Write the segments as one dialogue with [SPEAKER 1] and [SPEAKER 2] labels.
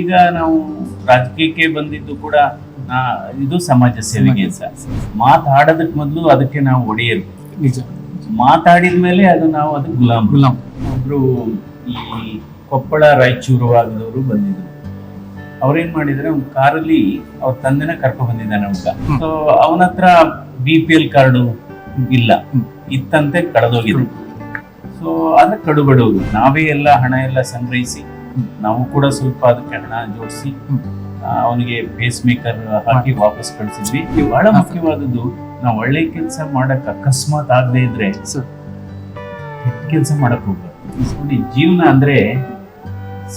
[SPEAKER 1] ಈಗ ನಾವು ರಾಜಕೀಯಕ್ಕೆ ಬಂದಿದ್ದು ಕೂಡ ಇದು ಸಮಾಜ ಸೇವೆಗೆ ಅಂತ. ಮಾತಾಡೋದಕ್ಕೆ ಮೊದಲು ಅದಕ್ಕೆ ನಾವು ಒಡೆಯರು.
[SPEAKER 2] ನಿಜ.
[SPEAKER 1] ಮಾತಾಡಿದ ಮೇಲೆ ಅದು ನಾವು ಅದು ಗುಲಾಮ್.
[SPEAKER 2] ಗುಲಾಮ್.
[SPEAKER 1] ಒಬ್ರು ಈ ಕೊಪ್ಪಳ ರಾಯಚೂರು ಭಾಗದವರು ಬಂದಿದ್ರು. ಅವ್ರೇನ್ ಮಾಡಿದ್ರೆ ಒಂದು ಕಾರಲ್ಲಿ ಅವ್ರ ತಂದೆನ ಕರ್ಕೊ ಬಂದಿದ್ದಾನೆ
[SPEAKER 2] ಹ್ಮ್.
[SPEAKER 1] ಸೊ ಅವನ ಹತ್ರ ಬಿ ಪಿ ಎಲ್ ಕಾರ್ಡು ಇಲ್ಲ. ಇತ್ತಂತೆ ಕಳೆದೋಗಿದ್ರು ಸೊ ಅದ ಕಡು ಬಡವರು ನಾವೇ ಎಲ್ಲ ಹಣ ಎಲ್ಲ ಸಂಗ್ರಹಿಸಿ. ನಾವು ಕೂಡ ಸ್ವಲ್ಪ ಅದಕ್ಕೆ ಹಣ ಜೋಡಿಸಿ. ಅವನಿಗೆ ಪೇಸ್ ಮೇಕರ್ ಹಾಕಿ ವಾಪಸ್ ಕಳಿಸಿದ್ವಿ. ಬಹಳ ಮುಖ್ಯವಾದದ್ದು ನಾವು ಒಳ್ಳೆ ಕೆಲಸ ಮಾಡಕ್ ಅಕಸ್ಮಾತ್ ಆಗದೆ ಇದ್ರೆ ಕೆಟ್ಟ ಕೆಲಸ ಮಾಡಕ್ ಹೋಗ್ಬಾರ್ದು. ನೋಡಿ ಜೀವನ ಅಂದ್ರೆ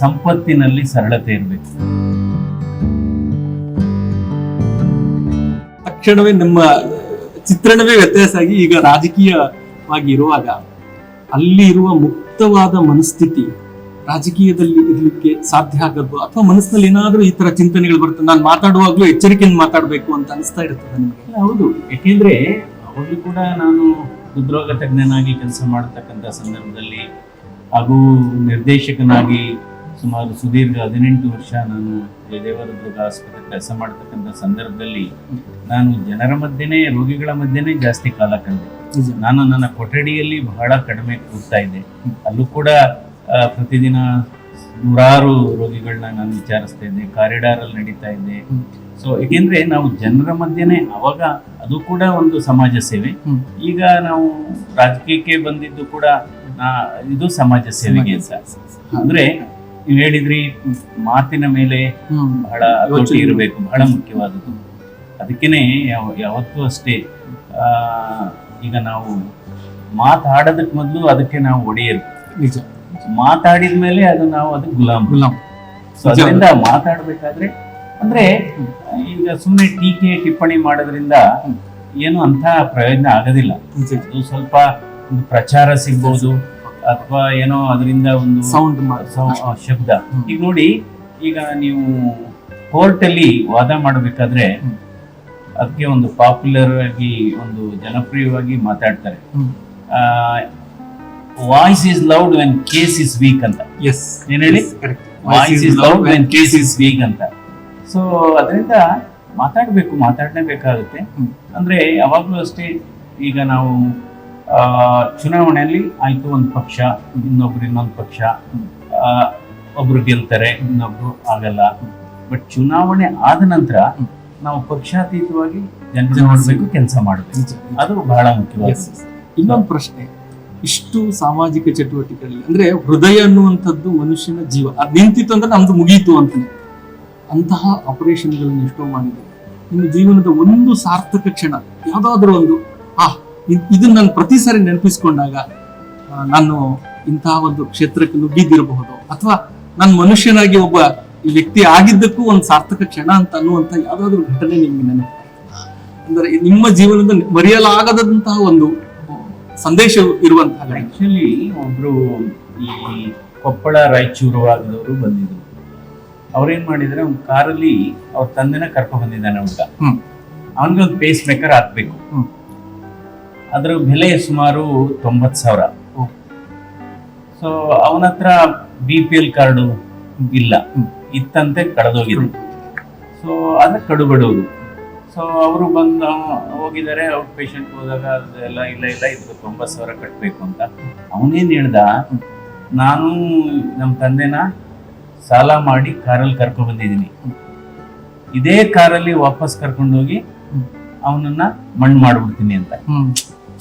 [SPEAKER 1] ಸಂಪತ್ತಿನಲ್ಲಿ ಸರಳತೆ ಇರಬೇಕು.
[SPEAKER 2] ತಕ್ಷಣವೇ ನಮ್ಮ ಚಿತ್ರಣವೇ ವ್ಯತ್ಯಾಸ ಆಗಿ ಈಗ ರಾಜಕೀಯವಾಗಿ ಇರುವಾಗ ಅಲ್ಲಿ ಇರುವ ಮುಕ್ತವಾದ ಮನಸ್ಥಿತಿ ರಾಜಕೀಯದಲ್ಲಿ ಇರ್ಲಿಕ್ಕೆ ಸಾಧ್ಯ ಆಗದ್ದು ಅಥವಾ ಮನಸ್ಸಿನಲ್ಲಿ ಏನಾದರೂ ಈ ತರ ಚಿಂತನೆಗಳು ಬರುತ್ತೆ? ನಾನು ಮಾತಾಡುವಾಗ್ಲೂ ಎಚ್ಚರಿಕೆಯಿಂದ ಮಾತಾಡ್ಬೇಕು ಅಂತ ಅನಿಸ್ತಾ ಇರ್ತದೆ ನಿಮಗೆ?
[SPEAKER 1] ಹೌದು. ಯಾಕೆಂದ್ರೆ ಅವಾಗಲೂ ಕೂಡ ನಾನು ಹೃದ್ರೋಗ ತಜ್ಞನಾಗಿ ಕೆಲಸ ಮಾಡತಕ್ಕಂಥ ಸಂದರ್ಭದಲ್ಲಿ ಹಾಗೂ ನಿರ್ದೇಶಕನಾಗಿ ಸುಮಾರು ಸುದೀರ್ಘ ಹದಿನೆಂಟು ವರ್ಷ ನಾನು ಜಯದೇವರದುರ್ಗ ಆಸ್ಪತ್ರೆ ಕೆಲಸ ಮಾಡತಕ್ಕಂಥ ಸಂದರ್ಭದಲ್ಲಿ ನಾನು ಜನರ ಮಧ್ಯೆನೇ ರೋಗಿಗಳ ಮಧ್ಯೆನೇ ಜಾಸ್ತಿ ಕಾಲ ಕಳೆದೆ ನಾನು ನನ್ನ ಕೊಠಡಿಯಲ್ಲಿ ಬಹಳ ಕಡಿಮೆ ಕೂರ್ತಾ ಇದ್ದೆ. ಅಲ್ಲೂ ಕೂಡ ಪ್ರತಿದಿನ ನೂರಾರು ರೋಗಿಗಳನ್ನ ನಾನು ವಿಚಾರಿಸ್ತಾ ಇದ್ದೆ ಕಾರಿಡಾರ್ ಅಲ್ಲಿ ನಡೀತಾ ಇದ್ದೆ. ಸೊ ಏಕೆಂದ್ರೆ ನಾವು ಜನರ ಮಧ್ಯನೇ ಅವಾಗ ಅದು ಕೂಡ ಒಂದು ಸಮಾಜ ಸೇವೆ. ಈಗ ನಾವು ರಾಜಕೀಯಕ್ಕೆ ಬಂದಿದ್ದು ಕೂಡ ಇದು ಸಮಾಜ ಸೇವೆಗೆ ಅಂದ್ರೆ ನೀವು ಹೇಳಿದ್ರಿ ಮಾತಿನ ಮೇಲೆ ಬಹಳ ಇರಬೇಕು ಬಹಳ ಮುಖ್ಯವಾದದ್ದು. ಅದಕ್ಕೇನೆ ಯಾವ ಯಾವತ್ತೂ ಅಷ್ಟೇ ಈಗ ನಾವು ಮಾತಾಡೋದಕ್ಕೆ ಮೊದಲು ಅದಕ್ಕೆ ನಾವು ಒಡೆಯರು.
[SPEAKER 2] ನಿಜ.
[SPEAKER 1] ಮಾತಾಡಿದ ಮೇಲೆ ಅದು ನಾವು ಅದು ಗುಲಾಮ್.
[SPEAKER 2] ಗುಲಾಮ್.
[SPEAKER 1] ಸೊ ಅದರಿಂದ ಮಾತಾಡಬೇಕಾದ್ರೆ ಅಂದ್ರೆ ಈಗ ಸುಮ್ಮನೆ ಟೀಕೆ ಟಿಪ್ಪಣಿ ಮಾಡೋದ್ರಿಂದ. ಏನು ಅಂತ ಪ್ರಯೋಜನ ಆಗೋದಿಲ್ಲ. ಅದು ಸ್ವಲ್ಪ ಒಂದು ಪ್ರಚಾರ ಸಿಗ್ಬೋದು ಅಥವಾ ಏನೋ ಅದರಿಂದ ಒಂದು
[SPEAKER 2] ಸೌಂಡ್
[SPEAKER 1] ಶಬ್ದ. ಈಗ ನೋಡಿ ಈಗ ನೀವು ಕೋರ್ಟಲ್ಲಿ ವಾದ ಮಾಡಬೇಕಾದ್ರೆ ಅದಕ್ಕೆ ಒಂದು ಪಾಪ್ಯುಲರ್ ಆಗಿ ಒಂದು ಜನಪ್ರಿಯವಾಗಿ ಮಾತಾಡ್ತಾರೆ. Voice is loud when case is weak ಅಂತ.
[SPEAKER 2] ಎಸ್
[SPEAKER 1] ಏನ್ ಹೇಳಿ? Voice is loud when case is weak ಅಂತ. ಸೊ ಅದರಿಂದ ಮಾತಾಡಬೇಕು ಮಾತಾಡಲೇಬೇಕಾಗುತ್ತೆ
[SPEAKER 2] ಬೇಕಾಗುತ್ತೆ.
[SPEAKER 1] ಅಂದ್ರೆ ಯಾವಾಗಲೂ ಅಷ್ಟೇ ಈಗ ನಾವು ಚುನಾವಣೆಯಲ್ಲಿ ಆಯ್ತು ಒಂದು ಪಕ್ಷ ಇನ್ನೊಬ್ರು ಇನ್ನೊಂದು ಪಕ್ಷ ಒಬ್ರು ಗೆಲ್ತಾರೆ ಇನ್ನೊಬ್ರು ಆಗಲ್ಲ. ಬಟ್ ಚುನಾವಣೆ ಆದ ನಂತರ. ನಾವು ಪಕ್ಷಾತೀತವಾಗಿ ಜನರ ನೋಡಬೇಕು ಕೆಲಸ ಮಾಡಬೇಕು. ಅದು ಬಹಳ ಮುಖ್ಯವಾದ.
[SPEAKER 2] ಇನ್ನೊಂದು ಪ್ರಶ್ನೆ. ಇಷ್ಟು ಸಾಮಾಜಿಕ ಚಟುವಟಿಕೆಗಳಲ್ಲಿ, ಅಂದ್ರೆ ಹೃದಯ ಅನ್ನುವಂಥದ್ದು ಮನುಷ್ಯನ ಜೀವ. ಅದು ನಿಂತಿತ್ತು ಅಂದ್ರೆ ನಮ್ದು ಮುಗೀತು ಅಂತಾನೆ ಅಂತಹ ಆಪರೇಷನ್ಗಳನ್ನು ಎಷ್ಟೋ ಮಾಡಿದ್ದಾರೆ. ನಿಮ್ಮ ಜೀವನದ ಒಂದು ಸಾರ್ಥಕ ಕ್ಷಣ, ಯಾವುದಾದ್ರೂ ಒಂದು, ಆ, ಇದ್- ಇದನ್ನ ನಾನು ಪ್ರತಿ ಸಾರಿ ನೆನಪಿಸ್ಕೊಂಡಾಗ ನಾನು ಇಂತಹ ಒಂದು ಕ್ಷೇತ್ರಕ್ಕೆ ನುಗ್ಗಿದ್ದಿರಬಹುದು, ಅಥವಾ ನಾನು ಮನುಷ್ಯನಾಗಿ ಒಬ್ಬ ವ್ಯಕ್ತಿ ಆಗಿದ್ದಕ್ಕೂ ಒಂದು ಸಾರ್ಥಕ ಕ್ಷಣ ಅಂತ ಅನ್ನುವಂತ ಯಾವ್ದಾದ್ರು ಘಟನೆ ನಿಮ್ಗೆ ನೆನಪು ಅಂದ್ರೆ ನಿಮ್ಮ ಜೀವನದ ಮರೆಯಲಾಗದಂತಹ ಒಂದು ಸಂದೇಶ ಇರುವಂತಹ.
[SPEAKER 1] ಆಕ್ಚುಲಿ ಒಬ್ರು ಈ ಕೊಪ್ಪಳ ರಾಯಚೂರು ಆಗದವರು ಬಂದಿದ್ರು ಅವ್ರೇನ್ ಮಾಡಿದ್ರೆ ಒಂದು ಕಾರಲ್ಲಿ ಅವ್ರ ತಂದೆನ ಕರ್ಕೊಂಡ್ ಬಂದಿದ್ದಾನೆ ಹುಡುಗ. ಅವನಿಗೆ ಒಂದು ಪೇಸ್ ಮೇಕರ್ ಹಾಕ್ಬೇಕು. ಅದ್ರ ಬೆಲೆ ಸುಮಾರು ತೊಂಬತ್ತು ಸಾವಿರ. ಸೊ ಅವನ ಹತ್ರ ಬಿ ಪಿ ಎಲ್ ಕಾರ್ಡು ಇಲ್ಲ ಇತ್ತಂತೆ ಕಳೆದೋಗಿದೆ ಸೊ ಅದ ಕಡು ಬಡವರು ಸೊ ಅವರು ಬಂದು ಹೋಗಿದ್ದಾರೆ ಔಟ್ ಪೇಷಂಟ್ ಹೋದಾಗ ಅದೆಲ್ಲ ಇಲ್ಲ ಇಲ್ಲ ಇದಕ್ಕೆ ತೊಂಬತ್ತು ಸಾವಿರ ಕಟ್ಟಬೇಕು ಅಂತ ಅವನೇನು ಹೇಳ್ದ ನಾನು ನಮ್ಮ ತಂದೆನ ಸಾಲ ಮಾಡಿ ಕಾರಲ್ಲಿ ಕರ್ಕೊಂಡು ಬಂದಿದ್ದೀನಿ ಇದೇ ಕಾರಲ್ಲಿ ವಾಪಸ್
[SPEAKER 2] ಕರ್ಕೊಂಡೋಗಿ
[SPEAKER 1] ಅವನನ್ನ ಮಣ್ಣು ಮಾಡಿಬಿಡ್ತೀನಿ ಅಂತ.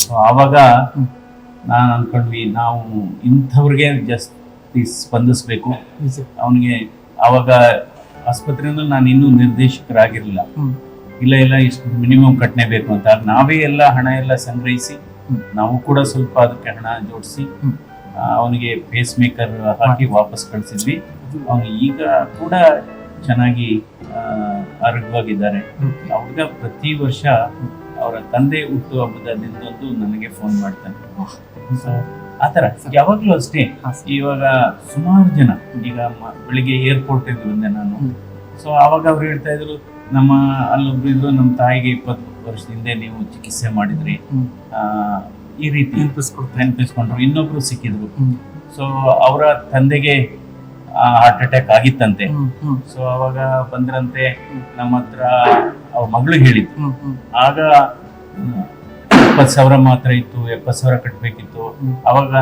[SPEAKER 1] ಸೊ ಆವಾಗ ನಾನು ಅನ್ಕೊಂಡ್ವಿ ನಾವು ಇಂಥವ್ರಿಗೆ ಜಾಸ್ತಿ ಸ್ಪಂದಿಸ್ಬೇಕು. ಅವನಿಗೆ ಆವಾಗ ಆಸ್ಪತ್ರೆಯಿಂದ ನಾನು ಇನ್ನೂ ನಿರ್ದೇಶಕರಾಗಿರಲಿಲ್ಲ. ಇಲ್ಲ ಇಲ್ಲ ಇಷ್ಟು ಮಿನಿಮಮ್ ಕಟ್ಟಲೇಬೇಕು ಅಂತ. ಆಗ ನಾವೇ ಎಲ್ಲ ಹಣ ಎಲ್ಲ ಸಂಗ್ರಹಿಸಿ
[SPEAKER 2] ನಾವು
[SPEAKER 1] ಕೂಡ ಸ್ವಲ್ಪ ಅದಕ್ಕೆ ಹಣ ಜೋಡಿಸಿ. ಅವನಿಗೆ ಪೇಸ್ ಮೇಕರ್ ಹಾಕಿ ವಾಪಸ್ ಕಳಿಸಿದ್ವಿ. ಅವನು ಈಗ ಕೂಡ ಚೆನ್ನಾಗಿ ಆ, ಆರೋಗ್ಯವಾಗಿದ್ದಾರೆ. ಅವ್ರಿಗ ಪ್ರತಿ ವರ್ಷ ಅವರ ತಂದೆ ಹುಟ್ಟು ಹಬ್ಬದ ದಿನದಂದು ನನಗೆ ಫೋನ್ ಮಾಡ್ತಾನೆ. ಸೊ ಆತರ ಯಾವಾಗ್ಲೂ ಅಷ್ಟೇ. ಇವಾಗ ಸುಮಾರು ಜನ. ಈಗ ಬೆಳಿಗ್ಗೆ ಏರ್ಪೋರ್ಟ್ ಬಂದೆ ನಾನು. ಸೊ ಅವಾಗ ಅವ್ರು ಹೇಳ್ತಾ ಇದ್ರು ನಮ್ಮ ಅಲ್ಲೊಬ್ರು ಇದ್ರು ನಮ್ಮ ತಾಯಿಗೆ ಇಪ್ಪತ್ತು ವರ್ಷ ಹಿಂದೆ ನೀವು ಚಿಕಿತ್ಸೆ ಮಾಡಿದ್ರಿ. ಈ ರೀತಿ. ನೆನಪಿಸ್ಕೊಂಡ್ರು ಇನ್ನೊಬ್ರು ಸಿಕ್ಕಿದ್ರು. ಸೊ ಅವರ ತಂದೆಗೆ ಹಾರ್ಟ್ ಅಟ್ಯಾಕ್ ಆಗಿತ್ತಂತೆ. ಸೊ ಅವಾಗ ಬಂದ್ರಂತೆ ನಮ್ಮ ಹತ್ರ ಅವ್ರ ಮಗಳು
[SPEAKER 2] ಹ್ಮ್,
[SPEAKER 1] ಆಗ ಎಪ್ಪತ್ತು ಸಾವಿರ ಮಾತ್ರ ಇತ್ತು ಎಪ್ಪತ್ತು ಸಾವಿರ ಕಟ್ಟಬೇಕಿತ್ತು ಅವಾಗ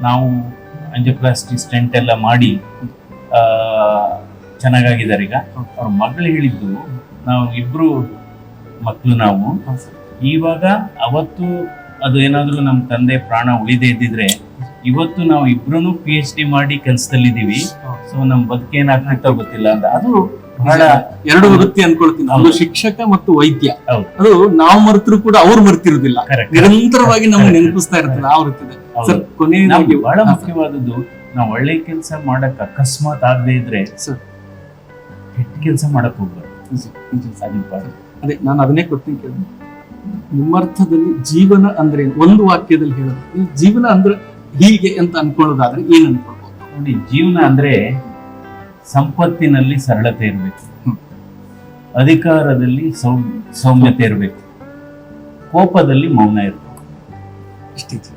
[SPEAKER 1] ನಾವು ಅಂಜೋಪ್ಲಾಸ್ಟಿ ಸ್ಟೆಂಟ್ ಎಲ್ಲ ಮಾಡಿ ಚೆನ್ನಾಗಾಗಿದ್ದಾರೆ ಈಗ. ಅವ್ರ ಮಗಳು ಹೇಳಿದ್ದು ನಾವು ಇಬ್ರು ಮಕ್ಕಳು ನಾವು. ಇವಾಗ ಅವತ್ತು ಅದು ಏನಾದ್ರೂ ನಮ್ಮ ತಂದೆ ಪ್ರಾಣ ಉಳಿದೇ ಇದ್ದಿದ್ರೆ ಇವತ್ತು ನಾವು ಇಬ್ರು ಪಿ ಎಚ್ ಡಿ ಮಾಡಿ ಕೆಲಸದಲ್ಲಿದ್ದೀವಿ. ಸೊ ನಮ್ ಬದುಕೇನಾಗ್ತಾ ಗೊತ್ತಿಲ್ಲ ಅಂತ. ಅದು ಬಹಳ
[SPEAKER 2] ಎರಡು ವೃತ್ತಿ ಅನ್ಕೊಳ್ತೀನಿ.
[SPEAKER 1] ಅದು
[SPEAKER 2] ಶಿಕ್ಷಕ ಮತ್ತು ವೈದ್ಯ. ಅದು ನಾವು ಮರೆತರು ಕೂಡ ಅವ್ರು ಮರ್ತಿರುದಿಲ್ಲ ನಿರಂತರವಾಗಿ ನಮ್ಗೆ ನೆನಪಿಸ್ತಾ ಇರ್ತದೆ ಆ ವೃತ್ತಿ. ಸರ್ ಕೊನೆಯದಾಗಿ
[SPEAKER 1] ನಮ್ಗೆ ಬಹಳ ಮುಖ್ಯವಾದದ್ದು ನಾವು ಒಳ್ಳೆ ಕೆಲಸ ಮಾಡಕ್ ಅಕಸ್ಮಾತ್ ಆಗದೆ ಇದ್ರೆ
[SPEAKER 2] ಸರ್.
[SPEAKER 1] ಕೆಟ್ಟ ಕೆಲಸ ಮಾಡಕ್ ಹೋಗ್ಬಾರ್ದು. ಅದು
[SPEAKER 2] ನಾನು ಅದನ್ನೇ ಕೊಡ್ತೀನಿ ಕೇಳಿದೆ ನಿಮ್ಮರ್ಥದಲ್ಲಿ ಜೀವನ ಅಂದ್ರೆ ಒಂದು ವಾಕ್ಯದಲ್ಲಿ ಹೇಳೋದು. ಈ ಜೀವನ ಅಂದ್ರೆ ಹೀಗೆ ಅಂತ ಅನ್ಕೊಳ್ಳೋದಾದ್ರೆ ಏನ್ ಅನ್ಕೊಳ್ಬೋದು?
[SPEAKER 1] ನೋಡಿ ಜೀವನ ಅಂದ್ರೆ ಸಂಪತ್ತಿನಲ್ಲಿ ಸರಳತೆ ಇರಬೇಕು. ಅಧಿಕಾರದಲ್ಲಿ ಸೌ ಸೌಮ್ಯತೆ ಇರಬೇಕು. ಕೋಪದಲ್ಲಿ ಮೌನ ಇರಬೇಕು.
[SPEAKER 2] ಇಷ್ಟೇ ಇಷ್ಟೇ.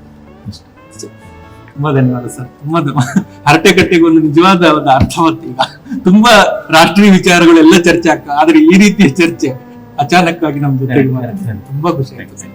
[SPEAKER 2] ತುಂಬಾ ಧನ್ಯವಾದ ಸರ್. ತುಂಬಾ ಹರಟೆ ಹರಟೆಕಟ್ಟೆಗೆ ಒಂದು ನಿಜವಾದ ಒಂದು ಅರ್ಥವತ್ತು ಈಗ. ತುಂಬಾ ರಾಷ್ಟ್ರೀಯ ವಿಚಾರಗಳೆಲ್ಲ ಚರ್ಚೆ ಆಗ್ತದೆ ಆದ್ರೆ ಈ ರೀತಿಯ ಚರ್ಚೆ ಅಚಾನಕ್ ಆಗಿ ನಮ್ ಜೊತೆ ತುಂಬಾ ಖುಷಿ ಆಯ್ತು ಸರ್.